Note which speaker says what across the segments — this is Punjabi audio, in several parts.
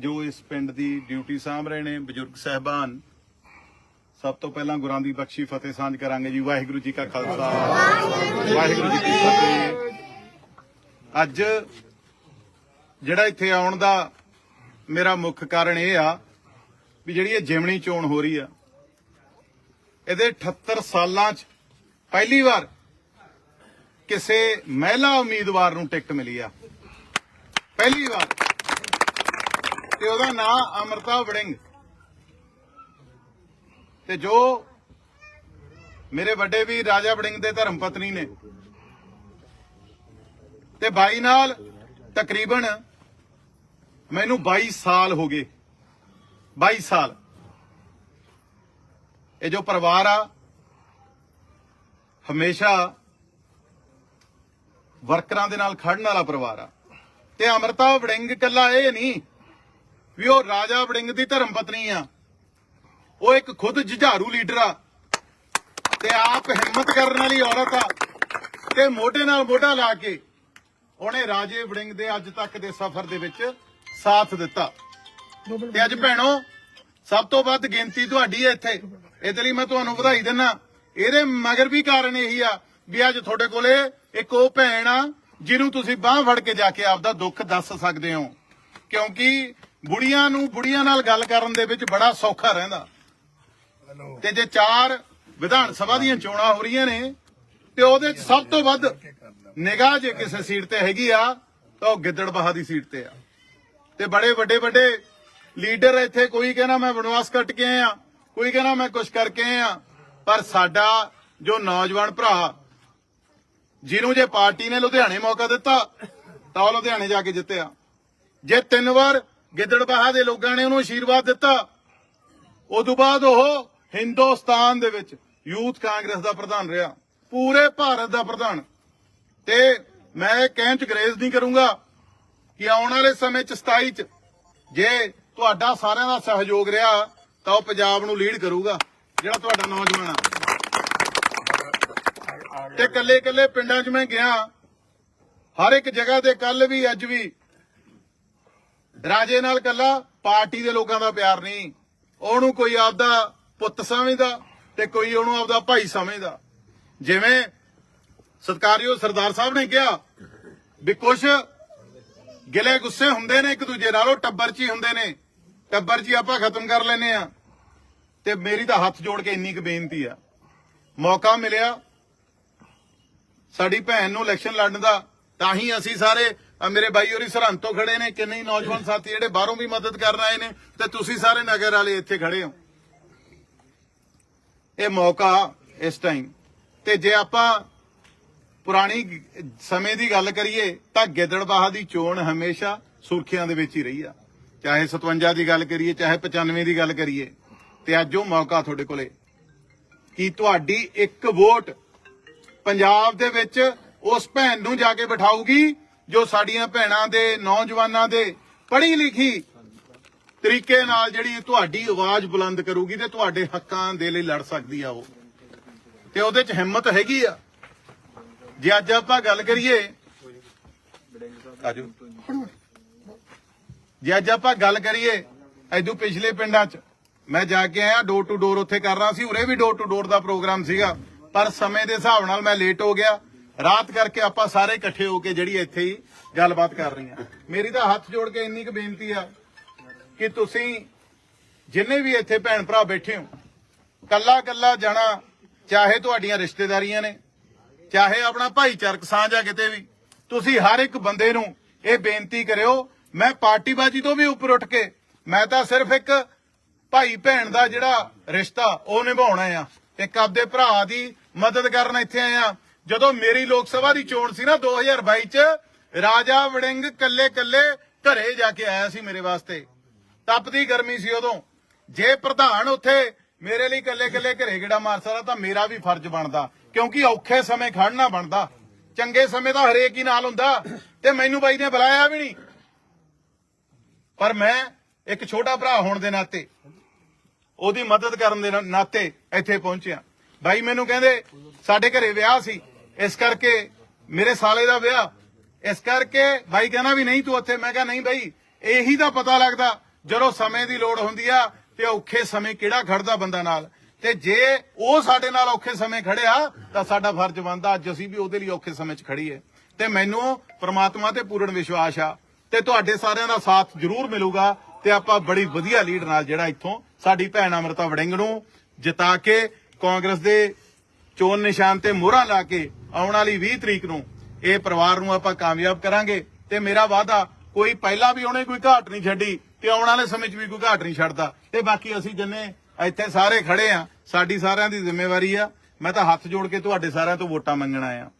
Speaker 1: ਜੋ ਇਸ ਪਿੰਡ ਦੀ ਡਿਊਟੀ ਸਾਂਭ ਰਹੇ ਨੇ, ਬਜ਼ੁਰਗ ਸਹਿਬਾਨ, ਸਭ ਤੋਂ ਪਹਿਲਾਂ ਗੁਰਾਂ ਦੀ ਬਖਸ਼ੀ ਫਤਿਹ ਸਾਂਝ ਕਰਾਂਗੇ ਜੀ। ਵਾਹਿਗੁਰੂ ਜੀ ਕਾ ਖਾਲਸਾ। ਵਾਹਿਗੁਰੂ ਜੀ ਕੀ ਫਤਿਹ। ਅੱਜ ਜਿਹੜਾ ਇੱਥੇ ਆਉਣ ਦਾ ਮੇਰਾ ਮੁੱਖ ਕਾਰਨ ਇਹ ਆ ਵੀ ਜਿਹੜੀ ਇਹ ਜਿਮਣੀ ਚੋਣ ਹੋ ਰਹੀ ਆ, ਇਹਦੇ 78 ਸਾਲਾਂ 'ਚ ਪਹਿਲੀ ਵਾਰ ਕਿਸੇ ਮਹਿਲਾ ਉਮੀਦਵਾਰ ਨੂੰ ਟਿਕਟ ਮਿਲੀ ਆ। ਪਹਿਲੀ ਵਾਰ। ਤੇ ਉਹਦਾ ਨਾਂ ਅਮਰਤਾ ਵੜਿੰਗ। ਤੇ ਜੋ ਮੇਰੇ ਵੱਡੇ ਵੀ ਰਾਜਾ ਵੜਿੰਗ ਦੇ ਧਰਮ ਪਤਨੀ ਨੇ। ਤੇ ਬਾਈ ਨਾਲ ਤਕਰੀਬਨ ਮੈਨੂੰ 22 ਸਾਲ ਹੋ ਗਏ। 22 ਸਾਲ। ਇਹ ਜੋ ਪਰਿਵਾਰ ਆ, ਹਮੇਸ਼ਾ ਵਰਕਰਾਂ ਦੇ ਨਾਲ ਖੜਨ ਵਾਲਾ ਪਰਿਵਾਰ ਆ। ਤੇ ਅਮਰਤਾ ਵੜਿੰਗ ਕੱਲਾ ਇਹ ਨਹੀਂ ਵੀ ਉਹ ਰਾਜਾ ਵੜਿੰਗ ਦੀ ਧਰਮ ਪਤਨੀ ਆ। ਉਹ ਇੱਕ ਖੁਦ ਜੁਝਾਰੂ ਲੀਡਰ ਆ ਤੇ ਆਪ ਹਿੰਮਤ ਕਰਨ ਵਾਲੀ ਔਰਤ ਆ ਤੇ ਮੋਢੇ ਨਾਲ ਮੋਢਾ ਲਾ ਕੇ ਉਹਨੇ ਰਾਜੇ ਵੜਿੰਗ ਦੇ ਅੱਜ ਤੱਕ ਦੇ ਸਫ਼ਰ ਦੇ ਵਿੱਚ ਸਾਥ ਦਿੱਤਾ। ਤੇ ਅੱਜ ਭੈਣੋ, ਸਭ ਤੋਂ ਵੱਧ ਗਿਣਤੀ ਤੁਹਾਡੀ ਹੈ ਇੱਥੇ। ਇਹਦੇ ਲਈ ਮੈਂ ਤੁਹਾਨੂੰ ਵਧਾਈ ਦਿੰਦਾ ਇਹਦੇ ਮਗਰ ਵੀ ਕਾਰਨ ਇਹੀ ਆ ਵੀ ਅੱਜ ਤੁਹਾਡੇ ਕੋਲੇ ਇੱਕ ਉਹ ਭੈਣ ਆ, ਜਿਹਨੂੰ ਤੁਸੀਂ ਬਾਹ ਫੜ ਕੇ ਜਾ ਕੇ ਆਪਦਾ ਦੁੱਖ ਦੱਸ ਸਕਦੇ ਹੋ। ਕਿਉਂਕਿ ਬੁੜੀਆਂ ਨੂੰ ਬੁੜੀਆਂ ਨਾਲ ਗੱਲ ਕਰਨ ਦੇ ਵਿੱਚ ਬੜਾ ਸੌਖਾ ਰਹਿੰਦਾ। ਤੇ ਜੇ ਚਾਰ ਵਿਧਾਨ ਸਭਾ ਦੀਆਂ ਚੋਣਾਂ ਹੋ ਰਹੀਆਂ ਨੇ, ਤੇ ਉਹਦੇ 'ਚ ਸਭ ਤੋਂ ਵੱਧ ਨਿਗਾਹ ਜੇ ਕਿਸੇ ਸੀਟ ਤੇ ਹੈਗੀ ਆ, ਤਾਂ ਉਹ ਗਿੱਦੜਬਾਹਾ ਦੀ ਸੀਟ ਤੇ ਆ। ਤੇ ਬੜੇ ਵੱਡੇ ਵੱਡੇ ਲੀਡਰ ਇੱਥੇ ਕੋਈ ਕਹਿੰਦਾ ਮੈਂ ਵਨਵਾਸ ਕੱਟ ਕੇ ਆਇਆ, ਕੋਈ ਕਹਿੰਦਾ ਮੈਂ ਕੁਝ ਕਰਕੇ ਆਇਆ, ਪਰ ਸਾਡਾ ਜੋ ਨੌਜਵਾਨ ਭਰਾ ਜਿਹਨੂੰ ਜੇ ਪਾਰਟੀ ਨੇ ਲੁਧਿਆਣੇ ਮੌਕਾ ਦਿੱਤਾ, ਤਾਂ ਉਹ ਲੁਧਿਆਣੇ ਜਾ ਕੇ ਜਿੱਤਿਆ। ਜੇ ਤਿੰਨ ਵਾਰ ਗਿੱਦੜਬਾਹਾ ਦੇ ਲੋਕਾਂ ਨੇ ਉਹਨੂੰ ਆਸ਼ੀਰਵਾਦ ਦਿੱਤਾ। ਉਦੋਂ ਬਾਅਦ ਉਹ ਹਿੰਦੁਸਤਾਨ ਦੇ ਵਿੱਚ ਯੂਥ ਕਾਂਗਰਸ ਦਾ ਪ੍ਰਧਾਨ ਰਿਹਾ। ਪੂਰੇ ਭਾਰਤ ਦਾ ਪ੍ਰਧਾਨ। ਤੇ ਮੈਂ ਕਹਿਣ ਚ ਗਰੇਜ਼ ਨਹੀਂ ਕਰੂੰਗਾ ਕਿ ਆਉਣ ਵਾਲੇ ਸਮੇਂ ਚ 27 ਚ ਜੇ ਤੁਹਾਡਾ ਸਾਰਿਆਂ ਦਾ ਸਹਿਯੋਗ ਰਿਹਾ, ਤਾਂ ਉਹ ਪੰਜਾਬ ਨੂੰ ਲੀਡ ਕਰੂਗਾ, ਜਿਹੜਾ ਤੁਹਾਡਾ ਨੌਜਵਾਨ ਆ। ਤੇ ਕੱਲੇ ਕੱਲੇ ਪਿੰਡਾਂ 'ਚ ਮੈਂ ਗਿਆ। ਹਰ ਇੱਕ ਜਗ੍ਹਾ ਤੇ ਕੱਲ ਵੀ, ਅੱਜ ਵੀ ਰਾਜੇ ਨਾਲ ਕੱਲਾ ਪਾਰਟੀ ਦੇ ਲੋਕਾਂ ਦਾ ਪਿਆਰ ਨਹੀਂ। ਉਹਨੂੰ ਕੋਈ ਆਪਦਾ ਪੁੱਤ ਸਮਝਦਾ ਤੇ ਕੋਈ ਉਹਨੂੰ ਆਪਦਾ ਭਾਈ ਸਮਝਦਾ। ਜਿਵੇਂ ਸਤਕਾਰਯੋਗ ਸਰਦਾਰ ਸਾਹਿਬ ਨੇ ਕਿਹਾ ਵੀ ਕੁਛ ਗਿਲੇ ਗੁੱਸੇ ਹੁੰਦੇ ਨੇ, ਇੱਕ ਦੂਜੇ ਨਾਲ ਉਹ ਟੱਬਰ 'ਚ ਹੀ ਹੁੰਦੇ ਨੇ। ਟੱਬਰ 'ਚ ਹੀ ਆਪਾਂ ਖਤਮ ਕਰ ਲੈਨੇ ਆ ਤੇ ਮੇਰੀ ਤਾਂ ਹੱਥ ਜੋੜ ਕੇ ਇੰਨੀ ਕੁ ਬੇਨਤੀ ਆ। ਮੌਕਾ ਮਿਲਿਆ। ਸਾਡੀ ਭੈਣ ਨੂੰ ਇਲੈਕਸ਼ਨ ਲੜਨ ਦਾ, ਤਾਂ ਹੀ ਅਸੀਂ ਸਾਰੇ ਆਹ ਮੇਰੇ ਬਾਈ ਹੋਰੀ ਸਰਹੰਦ ਤੋਂ ਖੜੇ ਨੇ ਕਿੰਨੇ ਨੌਜਵਾਨ ਸਾਥੀ ਜਿਹੜੇ ਬਾਹਰੋਂ ਵੀ ਮਦਦ ਕਰਨ ਆਏ ਨੇ ਤੇ ਤੁਸੀਂ ਸਾਰੇ ਨਗਰ ਵਾਲੇ ਇੱਥੇ ਖੜੇ ਹੋ। ਇਹ ਮੌਕਾ ਇਸ ਟਾਈਮ ਤੇ ਜੇ ਆਪਾਂ ਪੁਰਾਣੀ ਸਮੇਂ ਦੀ ਗੱਲ ਕਰੀਏ ਤਾਂ ਗਿੱਦੜਬਾਹਾ ਦੀ ਚੋਣ ਹਮੇਸ਼ਾ ਸੁਰਖੀਆਂ ਦੇ ਵਿੱਚ ਹੀ ਰਹੀ ਆ। ਚਾਹੇ 57 ਦੀ ਗੱਲ ਕਰੀਏ, ਚਾਹੇ 95 ਦੀ ਗੱਲ ਕਰੀਏ, ਤੇ ਅੱਜ ਉਹ ਮੌਕਾ ਤੁਹਾਡੇ ਕੋਲੇ। ਕਿ ਤੁਹਾਡੀ ਇੱਕ ਵੋਟ ਪੰਜਾਬ ਦੇ ਵਿੱਚ ਉਸ ਭੈਣ ਨੂੰ ਜਾ ਕੇ ਬਿਠਾਊਗੀ? ਜੋ ਸਾਡੀਆਂ ਭੈਣਾਂ ਦੇ, ਨੌਜਵਾਨਾਂ ਦੇ ਪੜ੍ਹੀ ਲਿਖੀ ਤਰੀਕੇ ਨਾਲ ਜਿਹੜੀ ਤੁਹਾਡੀ ਆਵਾਜ਼ ਬੁਲੰਦ ਕਰੂਗੀ ਤੇ ਤੁਹਾਡੇ ਹੱਕਾਂ ਦੇ ਲਈ ਲੜ ਸਕਦੀ ਆ ਉਹ। ਤੇ ਉਹਦੇ 'ਚ ਹਿੰਮਤ ਹੈਗੀ ਆ। ਜੇ ਅੱਜ ਆਪਾਂ ਗੱਲ ਕਰੀਏ, ਆਜੋ। ਜੇ ਅੱਜ ਆਪਾਂ ਗੱਲ ਕਰੀਏ ਐਦੂ ਪਿਛਲੇ ਪਿੰਡਾਂ 'ਚ, ਮੈਂ ਜਾ ਕੇ ਆਇਆ ਡੋਰ ਟੂ ਡੋਰ ਉੱਥੇ ਕਰ ਰਹਾ ਸੀ, ਉਰੇ ਵੀ door to door the programme ਸੀਗਾ। ਪਰ ਸਮੇਂ ਦੇ ਹਿਸਾਬ ਨਾਲ ਮੈਂ ਲੇਟ ਹੋ ਗਿਆ। ਰਾਤ ਕਰਕੇ ਆਪਾਂ ਸਾਰੇ ਇਕੱਠੇ ਹੋ ਕੇ ਜਿਹੜੀ ਇੱਥੇ ਹੀ ਗੱਲਬਾਤ ਕਰ ਰਹੀ ਹਾਂ। ਮੇਰੀ ਤਾਂ ਹੱਥ ਜੋੜ ਕੇ ਇੰਨੀ ਕੁ ਬੇਨਤੀ ਆ ਕਿ ਤੁਸੀਂ ਜਿੰਨੇ ਵੀ ਇੱਥੇ ਭੈਣ ਭਰਾ ਬੈਠੇ ਹੋ, ਕੱਲਾ ਕੱਲਾ ਜਾਣਾ, ਚਾਹੇ ਤੁਹਾਡੀਆਂ ਰਿਸ਼ਤੇਦਾਰੀਆਂ ਨੇ, ਚਾਹੇ ਆਪਣਾ ਭਾਈਚਾਰਕ ਸਾਂਝ ਆ ਕਿਤੇ ਵੀ, ਤੁਸੀਂ ਹਰ ਇੱਕ ਬੰਦੇ ਨੂੰ ਇਹ ਬੇਨਤੀ ਕਰਿਓ, ਮੈਂ ਪਾਰਟੀਬਾਜੀ ਤੋਂ ਵੀ ਉੱਪਰ ਉੱਠ ਕੇ, ਮੈਂ ਤਾਂ ਸਿਰਫ ਇੱਕ ਭਾਈ ਭੈਣ ਦਾ ਜਿਹੜਾ ਰਿਸ਼ਤਾ ਉਹ ਨਿਭਾਉਣਾ ਆ। ਇੱਕ ਆਪਦੇ ਭਰਾ ਦੀ ਮਦਦ ਕਰਨ ਇੱਥੇ ਆਇਆ। ਜਦੋਂ ਮੇਰੀ ਲੋਕ ਸਭਾ ਦੀ ਚੋਣ ਸੀ ਨਾ 2022 ਚ, ਰਾਜਾ ਵੜਿੰਗ ਕੱਲੇ ਕੱਲੇ ਘਰੇ ਜਾ ਕੇ ਆਇਆ ਸੀ ਮੇਰੇ ਵਾਸਤੇ। ਤਪਦੀ ਗਰਮੀ ਸੀ ਉਦੋਂ। ਜੇ ਪ੍ਰਧਾਨ ਉੱਥੇ ਮੇਰੇ ਲਈ ਕੱਲੇ ਕੱਲੇ ਘਰੇ ਗੇੜਾ ਮਾਰ ਸਕਦਾ ਤਾਂ ਮੇਰਾ ਵੀ ਫਰਜ਼ ਬਣਦਾ, ਕਿਉਂਕਿ ਔਖੇ ਸਮੇਂ ਖੜਨਾ ਬਣਦਾ। ਚੰਗੇ ਸਮੇਂ ਦਾ ਹਰੇਕ ਹੀ ਨਾਲ ਹੁੰਦਾ, ਤੇ ਮੈਨੂੰ ਬਾਈ ਨੇ ਬੁਲਾਇਆ ਵੀ ਨਹੀਂ। ਪਰ ਮੈਂ ਇੱਕ ਛੋਟਾ ਭਰਾ ਹੋਣ ਦੇ ਨਾਤੇ, ਉਹਦੀ ਮਦਦ ਕਰਨ ਦੇ ਨਾਤੇ ਇੱਥੇ ਪਹੁੰਚਿਆ। ਬਾਈ ਮੈਨੂੰ ਕਹਿੰਦੇ, ਸਾਡੇ ਘਰੇ ਵਿਆਹ ਸੀ। ਇਸ ਕਰਕੇ ਮੇਰੇ ਸਾਲੇ ਦਾ ਵਿਆਹ। ਇਸ ਕਰਕੇ ਬਾਈ ਕਹਿੰਦਾ ਵੀ ਨਹੀਂ ਤੂੰ ਉੱਥੇ। ਮੈਂ ਕਿਹਾ ਨਹੀਂ ਬਾਈ, ਇਹੀ ਤਾਂ ਪਤਾ ਲੱਗਦਾ ਜਦੋਂ ਸਮੇਂ ਦੀ ਲੋੜ ਹੁੰਦੀ ਆ ਤੇ ਔਖੇ ਸਮੇਂ ਕਿਹੜਾ ਖੜਦਾ ਬੰਦਾ ਨਾਲ। ਤੇ ਜੇ ਉਹ ਸਾਡੇ ਨਾਲ ਔਖੇ ਸਮੇਂ ਖੜਿਆ ਤਾਂ ਸਾਡਾ ਫਰਜ਼ ਬਣਦਾ ਅੱਜ ਅਸੀਂ ਵੀ ਉਹਦੇ ਲਈ ਔਖੇ ਸਮੇਂ 'ਚ ਖੜੀਏ। ਤੇ ਮੈਨੂੰ ਪ੍ਰਮਾਤਮਾ ਤੇ ਪੂਰਨ ਵਿਸ਼ਵਾਸ ਆ ਤੇ ਤੁਹਾਡੇ ਸਾਰਿਆਂ ਦਾ ਸਾਥ ਜ਼ਰੂਰ ਮਿਲੂਗਾ ਤੇ ਆਪਾਂ ਬੜੀ ਵਧੀਆ ਲੀਡ ਨਾਲ ਜਿਹੜਾ ਇੱਥੋਂ ਸਾਡੀ ਭੈਣ ਅਮਰਤਾ ਵੜਿੰਗ ਨੂੰ ਜਿਤਾ ਕੇ ਕਾਂਗਰਸ ਦੇ ਚੋਣ ਨਿਸ਼ਾਨ ਤੇ ਮੋਹਰਾਂ ਲਾ ਕੇ ਆਉਣ ਵਾਲੀ 20 ਤਰੀਕ ਨੂੰ ਇਹ ਪਰਿਵਾਰ ਨੂੰ ਆਪਾਂ ਕਾਮਯਾਬ ਕਰਾਂਗੇ ਤੇ ਮੇਰਾ ਵਾਅਦਾ, ਕੋਈ ਪਹਿਲਾਂ ਵੀ ਉਹਨੇ ਕੋਈ ਘਾਟ ਨਹੀਂ ਛੱਡੀ ਤੇ ਆਉਣ ਵਾਲੇ ਸਮੇਂ 'ਚ ਵੀ ਕੋਈ ਘਾਟ ਨਹੀਂ ਛੱਡਦਾ। ਤੇ ਬਾਕੀ ਅਸੀਂ ਜਿੰਨੇ ਇੱਥੇ ਸਾਰੇ ਖੜੇ ਆ, ਸਾਡੀ ਸਾਰਿਆਂ ਦੀ ਜ਼ਿੰਮੇਵਾਰੀ ਆ। ਮੈਂ ਤਾਂ ਹੱਥ ਜੋੜ ਕੇ ਤੁਹਾਡੇ ਸਾਰਿਆਂ ਤੋਂ ਵੋਟਾਂ ਮੰਗਣ ਆਇਆ।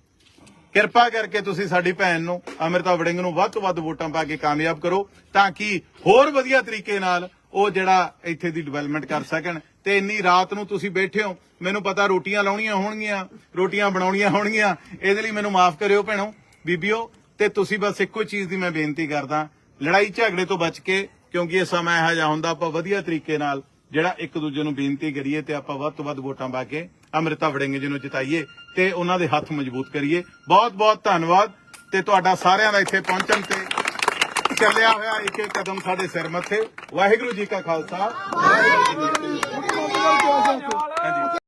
Speaker 1: ਕਿਰਪਾ ਕਰਕੇ ਤੁਸੀਂ ਸਾਡੀ ਭੈਣ ਨੂੰ, ਅਮਰਤਾ ਵੜਿੰਗ ਨੂੰ ਵੱਧ ਤੋਂ ਵੱਧ ਵੋਟਾਂ ਪਾ ਕੇ ਕਾਮਯਾਬ ਕਰੋ ਤਾਂ ਕਿ ਹੋਰ ਵਧੀਆ ਤਰੀਕੇ ਨਾਲ ਉਹ ਜਿਹੜਾ ਇੱਥੇ ਦੀ ਡਿਵੈਲਪਮੈਂਟ ਕਰ ਸਕਣ। ਤੇ ਇੰਨੀ ਰਾਤ ਨੂੰ ਤੁਸੀਂ ਬੈਠੇ ਹੋ, ਮੈਨੂੰ ਪਤਾ ਰੋਟੀਆਂ ਲਾਉਣੀਆਂ ਹੋਣਗੀਆਂ, ਰੋਟੀਆਂ ਬਣਾਉਣੀਆਂ ਹੋਣਗੀਆਂ, ਇਹਦੇ ਲਈ ਮੈਨੂੰ ਮਾਫ ਕਰਿਓ ਭੈਣੋ। ਬੀਬੀਓ, ਤੇ ਤੁਸੀਂ ਬਸ ਇੱਕੋ ਚੀਜ਼ ਦੀ ਮੈਂ ਬੇਨਤੀ ਕਰਦਾ, ਲੜਾਈ ਝਗੜੇ ਤੋਂ ਬਚ ਕੇ, ਕਿਉਂਕਿ ਇਹ ਸਮਾਂ ਇਹੋ ਜਿਹਾ ਹੁੰਦਾ, ਆਪਾਂ ਵਧੀਆ ਤਰੀਕੇ ਨਾਲ ਜਿਹੜਾ ਇੱਕ ਦੂਜੇ ਨੂੰ ਬੇਨਤੀ ਕਰੀਏ ਤੇ ਆਪਾਂ ਵੱਧ ਤੋਂ ਵੱਧ ਵੋਟਾਂ ਪਾ ਕੇ ਅਮ੍ਰਿਤਾ ਵੜਿੰਗ ਜੀ ਨੂੰ ਜਿਤਾਈਏ ਤੇ ਉਹਨਾਂ ਦੇ ਹੱਥ ਮਜ਼ਬੂਤ ਕਰੀਏ। ਬਹੁਤ ਬਹੁਤ ਧੰਨਵਾਦ ਤੇ ਤੁਹਾਡਾ ਸਾਰਿਆਂ ਦਾ ਇੱਥੇ ਪਹੁੰਚਣ ਤੇ ਚੱਲਿਆ ਹੋਇਆ ਇੱਕ ਇੱਕ ਕਦਮ ਸਾਡੇ ਸਿਰ ਮੱਥੇ। ਵਾਹਿਗੁਰੂ ਜੀ ਕਾ ਖਾਲਸਾ। ਵਾਹਿਗੁਰੂ 开机了开机了开